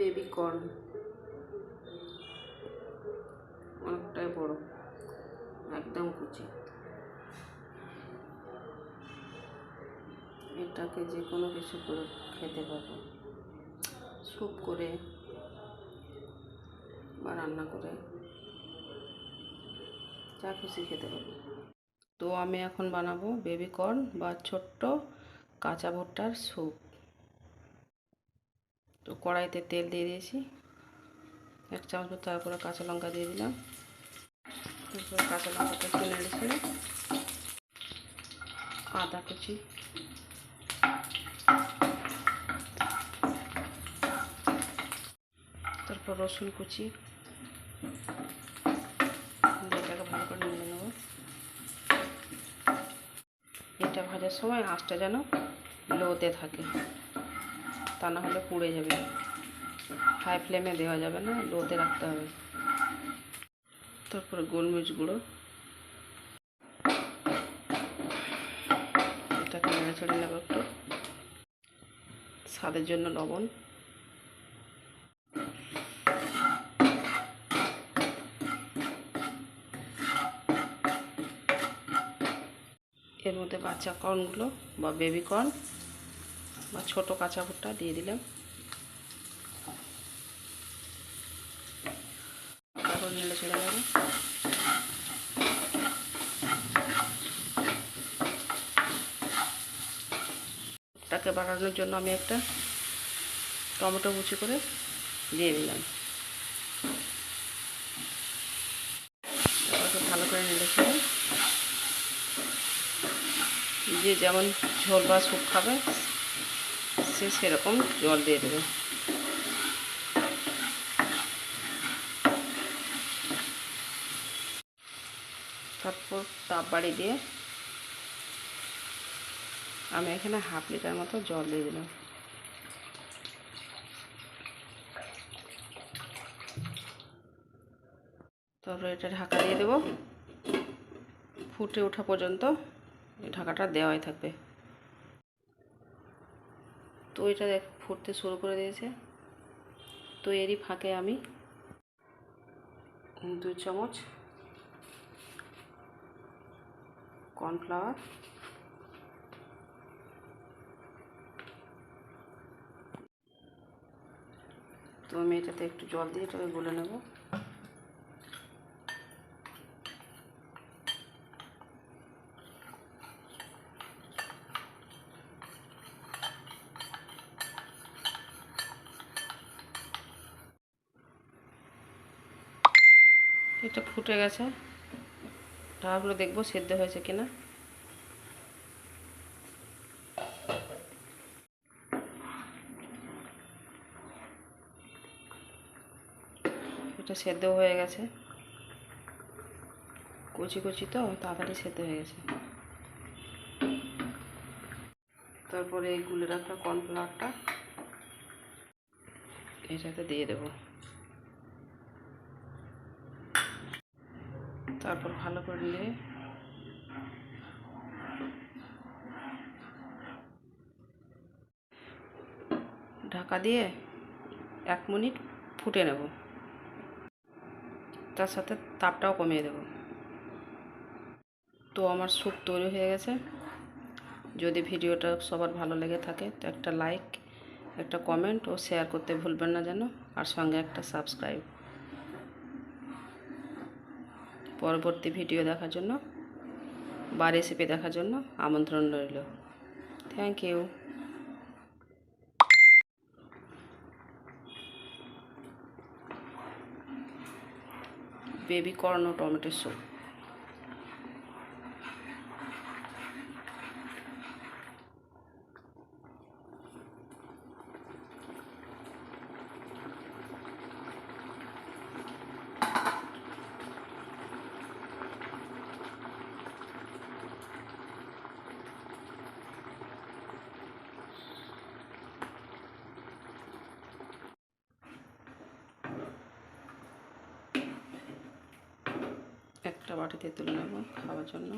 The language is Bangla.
বেবি কর্ন অনেকটাই বড়। একদম কুচি। এটাকে যে কোনো কিছু করে খেতে পারব স্যুপ করে বা রান্না করে যা খুশি খেতে পারব তো আমি এখন বানাবো বেবি কর্ন বা ছোট্ট কাঁচা ভুট্টার স্যুপ। তো কড়াইতে তেল দিয়ে দিয়েছি। এক চামচ তারপরে কাঁচা লঙ্কা দিয়ে দিলাম। তারপরে কাঁচা লঙ্কাটা একটু নেড়ে আদা কুচি। তারপর রসুন কুচি। এটাকে ভালো করে নেড়ে নেব। এটা ভাজার সময় আঁচটা যেন লোতে থাকে। তা না হলে পুড়ে যাবে। হাই ফ্লেমে দেওয়া যাবে না লোতে রাখতে হবে। তারপরে গোলমরিচ গুঁড়ো। এটাকে নেড়ে ছেড়ে নেব একটু। স্বাদের জন্য লবণ। এর মধ্যে বাচ্চা কর্নগুলো বা বেবি কর্ন। বা ছোট কাঁচা ভুট্টা দিয়ে দিলাম। তারপর নেড়ে ছেড়ে দেবো তাকে বাড়ানোর জন্য আমি একটা টমেটো কুচি করে দিয়ে দিলাম। ভালো করে নেড়ে ছেড়ে যে যেমন ঝোল বা স্যুপ খাবে সে সেরকম জল দিয়ে দেবে। তারপর তাপ বাড়ি দিয়ে আমি এখানে হাফ লিটার মতো জল দিয়ে দিলাম। তারপর এটা ঢাকা দিয়ে দেবো। ফুটে ওঠা পর্যন্ত ঢাকাটা দেওয়াই থাকবে। তো এটা দেখ, ফুটতে শুরু করে দিয়েছে। তো এরই ফাঁকে আমি দু চামচ কর্নফ্লাওয়ার তো আমি এটাতে একটু জল দিয়ে এটাকে গুলে নেব। এটা ফুটে গেছে। ঢাকাগুলো দেখব সেদ্ধ হয়েছে কিনা। এটা সেদ্ধ হয়ে গেছে। কচি কচি তো, তাড়াতাড়ি সেদ্ধ হয়ে গেছে। তারপরে এই গুলে রাখা কর্নফ্লাওয়ারটা এটাতে দিয়ে দেবো। তারপর ভালো করে নিয়ে ঢাকা দিয়ে এক মিনিট ফুটে নেব। তার সাথে তাপটাও কমিয়ে দেব। তো আমার স্যুপ তৈরি হয়ে গেছে। যদি ভিডিওটা সবার ভালো লেগে থাকে, তো একটা লাইক, একটা কমেন্ট ও শেয়ার করতে ভুলবেন না যেন। আর সঙ্গে একটা সাবস্ক্রাইব। পরবর্তী ভিডিও দেখার জন্য বা রেসিপি দেখার জন্য আমন্ত্রণ রইল। Thank you baby corn tomato soup একটা বাটিতে তুলে নেব খাওয়ার জন্য।